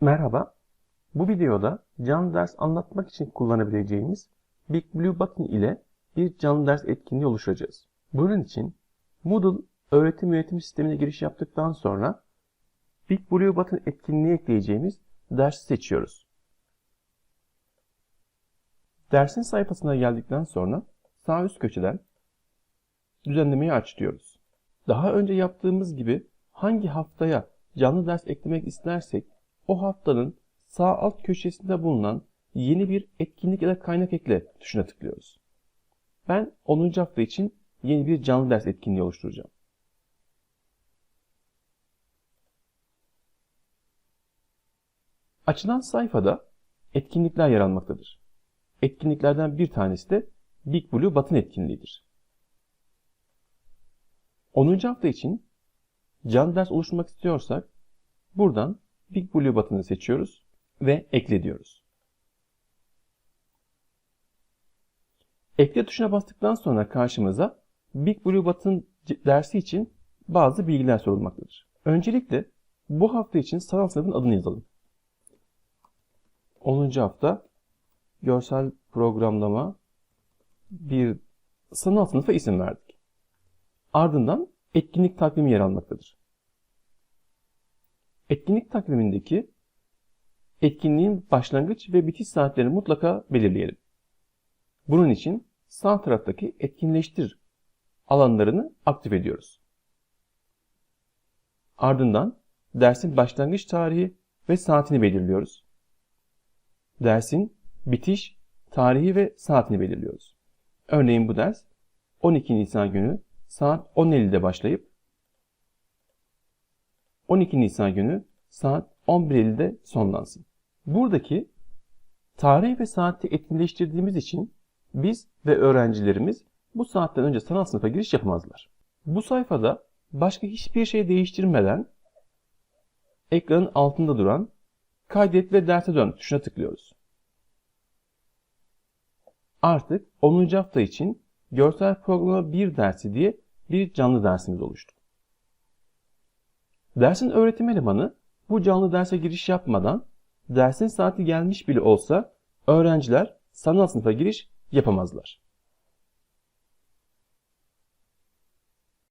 Merhaba. Bu videoda canlı ders anlatmak için kullanabileceğimiz Big Blue Button ile bir canlı ders etkinliği oluşturacağız. Bunun için Moodle öğretim yönetim sistemine giriş yaptıktan sonra Big Blue Button etkinliği ekleyeceğimiz dersi seçiyoruz. Dersin sayfasına geldikten sonra sağ üst köşeden düzenlemeyi aç diyoruz. Daha önce yaptığımız gibi hangi haftaya canlı ders eklemek istersek o haftanın sağ alt köşesinde bulunan yeni bir etkinlik ya da kaynak ekle tuşuna tıklıyoruz. Ben 10. hafta için yeni bir canlı ders etkinliği oluşturacağım. Açılan sayfada etkinlikler yer almaktadır. Etkinliklerden bir tanesi de Big Blue Button etkinliğidir. 10. hafta için canlı ders oluşturmak istiyorsak buradan Big Blue Button'ı seçiyoruz ve ekle diyoruz. Ekle tuşuna bastıktan sonra karşımıza Big Blue Button dersi için bazı bilgiler sorulmaktadır. Öncelikle bu hafta için sanal sınıfın adını yazalım. 10. hafta görsel programlama bir sanal sınıfa isim verdik. Ardından etkinlik takvimi yer almaktadır. Etkinlik takvimindeki etkinliğin başlangıç ve bitiş saatlerini mutlaka belirleyelim. Bunun için sağ taraftaki etkinleştir alanlarını aktif ediyoruz. Ardından dersin başlangıç tarihi ve saatini belirliyoruz. Dersin bitiş tarihi ve saatini belirliyoruz. Örneğin bu ders 12 Nisan günü saat 10.50'de başlayıp 12 Nisan günü saat 11.50'de sonlansın. Buradaki tarih ve saati etkinleştirdiğimiz için biz ve öğrencilerimiz bu saatten önce sanal sınıfa giriş yapamazlar. Bu sayfada başka hiçbir şey değiştirmeden ekranın altında duran kaydet ve derse dön tuşuna tıklıyoruz. Artık 10. hafta için görsel programa 1 dersi diye bir canlı dersimiz oluştu. Dersin öğretim elemanı bu canlı derse giriş yapmadan dersin saati gelmiş bile olsa öğrenciler sanal sınıfa giriş yapamazlar.